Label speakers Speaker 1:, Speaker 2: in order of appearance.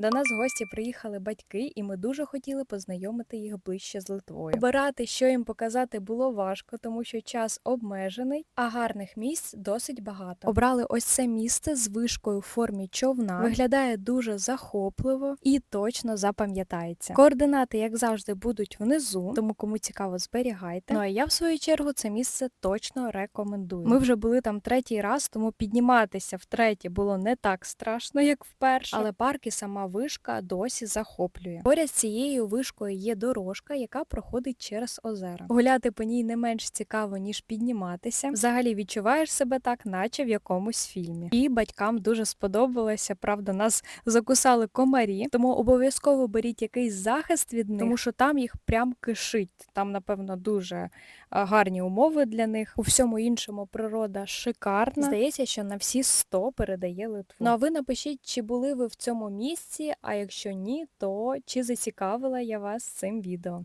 Speaker 1: До нас в гості приїхали батьки, і ми дуже хотіли познайомити їх ближче з Литвою. Обирати, що їм показати, було важко, тому що час обмежений, а гарних місць досить багато. Обрали ось це місце з вишкою в формі човна. Виглядає дуже захопливо і точно запам'ятається. Координати, як завжди, будуть внизу, тому кому цікаво, зберігайте. Ну а я в свою чергу це місце точно рекомендую. Ми вже були там третій раз, тому підніматися втретє було не так страшно, як вперше. Але парк і сама вишка досі захоплює. Поряд з цією вишкою є дорожка, яка проходить через озера. Гуляти по ній не менш цікаво, ніж підніматися. Взагалі відчуваєш себе так, наче в якомусь фільмі. І батькам дуже сподобалося. Правда, нас закусали комарі, тому обов'язково беріть якийсь захист від них, тому що там їх прям кишить. Там, напевно, дуже гарні умови для них. У всьому іншому природа шикарна. Здається, що на всі 100 передає Литву. Ну а ви напишіть, чи були ви в цьому місці, а якщо ні, то чи зацікавила я вас цим відео.